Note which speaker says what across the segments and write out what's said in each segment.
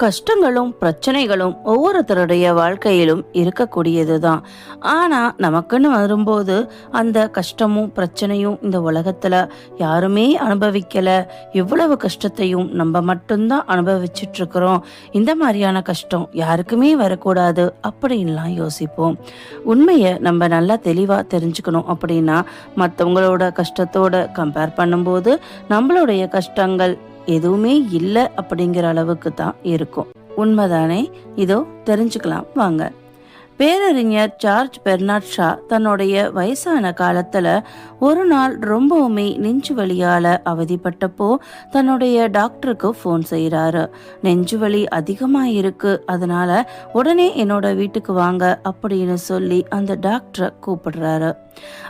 Speaker 1: கஷ்டங்களும் பிரச்சனைகளும் ஒவ்வொருத்தருடைய வாழ்க்கையிலும் இருக்கக்கூடியது தான் ஆனால் நமக்குன்னு வரும்போது அந்த கஷ்டமும் பிரச்சனையும் இந்த உலகத்தில் யாருமே அனுபவிக்கலை. இவ்வளவு கஷ்டத்தையும் நம்ம மட்டும்தான் அனுபவிச்சுட்டு இருக்கிறோம் இந்த மாதிரியான கஷ்டம் யாருக்குமே வரக்கூடாது அப்படின்லாம் யோசிப்போம். உண்மையை நம்ம நல்லா தெளிவாக தெரிஞ்சுக்கணும் அப்படின்னா மற்றவங்களோட கஷ்டத்தோட கம்பேர் பண்ணும்போது நம்மளுடைய கஷ்டங்கள் எதுவுமே இல்லை அப்படிங்கிற அளவுக்கு தான் இருக்கும். உண்மைதானே? இதோ தெரிஞ்சுக்கலாம். வாங்க. பேரறிஞர் ஜார்ஜ் பெர்னாட் ஷா தன்னுடைய வயசான காலத்துல ஒரு நாள் ரொம்பவுமே நெஞ்சு வலியால அவதிப்பட்டப்போ தன்னுடைய டாக்டருக்கு ஃபோன் செய்யறாரு நெஞ்சு வலி அதிகமா இருக்கு அதனால உடனே என்னோட வீட்டுக்கு வாங்க அப்படின்னு சொல்லி அந்த டாக்டரை கூப்பிடுறாரு.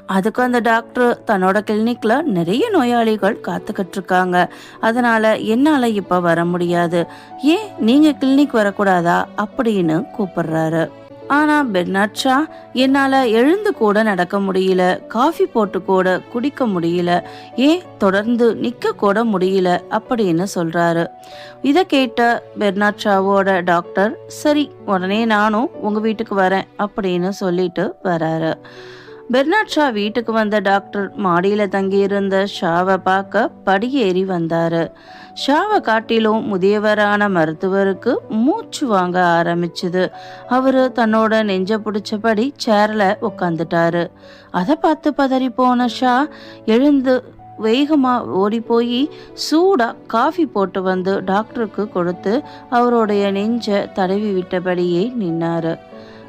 Speaker 1: அதுக்கு அந்த டாக்டர் தன்னோட கிளினிக்ல நிறைய நோயாளிகள் காத்துக்கிட்டு இருக்காங்க. அதனால என்னால இப்ப வர முடியாது. ஏன் நீங்க கிளினிக் வரக்கூடாதா? அப்படின்னு கூப்பிடுறாரு. ஆனா பெர்னாட் ஷா என்னால எழுந்து கூட நடக்க முடியல காஃபி போட்டு கூட குடிக்க முடியல ஏன் தொடர்ந்து நிக்க கூட முடியல அப்படின்னு சொல்றாரு. இதை கேட்ட பெர்னாட் ஷாவோட டாக்டர் சரி உடனே நானும் உங்க வீட்டுக்கு வரேன் அப்படின்னு சொல்லிட்டு வராரு. பெர்னாட் ஷா வீட்டுக்கு வந்த டாக்டர் மாடியில தங்கியிருந்த ஷாவை பார்க்க படியேறி வந்தாரு. ஷாவை காட்டிலும் முதியவரான மருத்துவருக்கு மூச்சு வாங்க ஆரம்பிச்சது. அவரு தன்னோட நெஞ்ச பிடிச்சபடி சேர்ல உட்காந்துட்டாரு அதை பார்த்து பதறி போன ஷா எழுந்து வேகமா ஓடி போய் சூடா காஃபி போட்டு வந்து டாக்டருக்கு கொடுத்து அவருடைய நெஞ்ச தடவி விட்டபடியே நின்னாரு.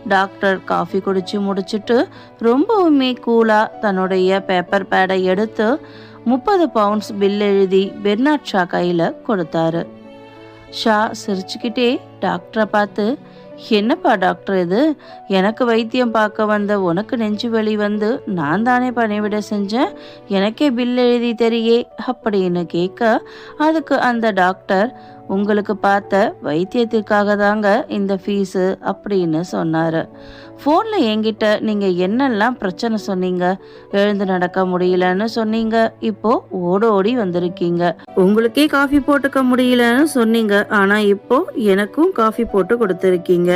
Speaker 1: டாக்டர் காஃபி குடிச்சு முடிச்சுட்டு ரொம்பவுமே கூலா தன்னுடைய பேப்பர் பேடை எடுத்து முப்பது பவுண்ட்ஸ் பில் எழுதி பெர்னாட் ஷா கையில கொடுத்தாரு. ஷா சிரிச்சுக்கிட்டே டாக்டரை பார்த்து என்னப்பா டாக்டர் இது? எனக்கு வைத்தியம் பார்க்க வந்த உனக்கு நெஞ்சு வலி வந்து நான் தானே பணிவிட செஞ்சேன்? எனக்கே பில் எழுதி தெரியே அப்படின்னு கேட்க அதுக்கு அந்த டாக்டர் உங்களுக்கு பார்த்த வைத்தியத்திற்காக தாங்க இந்த ஃபீஸு அப்படின்னு சொன்னார். ஃபோனில் என்கிட்ட நீங்கள் என்னெல்லாம் பிரச்சனை சொன்னீங்க? எழுந்து நடக்க முடியலன்னு சொன்னீங்க. இப்போ ஓட ஓடி வந்திருக்கீங்க. உங்களுக்கே காஃபி போட்டுக்க முடியலன்னு சொன்னீங்க. ஆனால் இப்போ எனக்கும் காஃபி போட்டு கொடுத்துருக்கீங்க.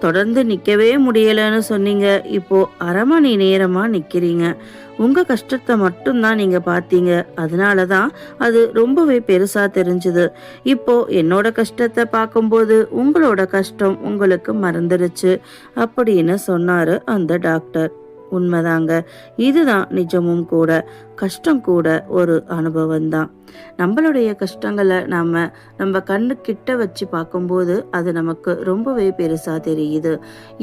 Speaker 1: தொடர்ந்து நிற்கவே முடியலன்னு சொன்னீங்க. இப்போ அரை மணி நேரமா நிக்கிறீங்க. உங்க கஷ்டத்தை மட்டும்தான் நீங்க பார்த்தீங்க அதனால தான் அது ரொம்பவே பெருசா தெரிஞ்சுது. இப்போ என்னோட கஷ்டத்தை பார்க்கும்போது உங்களோட கஷ்டம் உங்களுக்கு மறந்துடுச்சு அப்படின்னு சொன்னாரு அந்த டாக்டர். உண்மைதாங்க. இதுதான் நிஜமும் கூட கஷ்டம் கூட ஒரு அனுபவம் தான் நம்மளுடைய கஷ்டங்களை நாம நம்ம கண்ணு கிட்ட வச்சு பார்க்கும்போது அது நமக்கு ரொம்பவே பெருசா தெரியுது.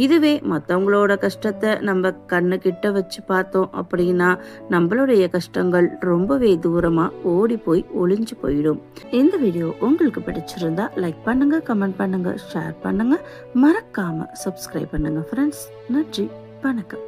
Speaker 1: இதுவே மற்றவங்களோட கஷ்டத்தை நம்ம கண்ணு கிட்ட வச்சு பார்த்தோம் அப்படின்னா நம்மளுடைய கஷ்டங்கள் ரொம்பவே தூரமா ஓடி போய் ஒளிஞ்சு போயிடும். இந்த வீடியோ உங்களுக்கு பிடிச்சிருந்தா லைக் பண்ணுங்க கமெண்ட் பண்ணுங்க ஷேர் பண்ணுங்க. மறக்காம சப்ஸ்கிரைப் பண்ணுங்க ஃப்ரெண்ட்ஸ் நன்றி வணக்கம்.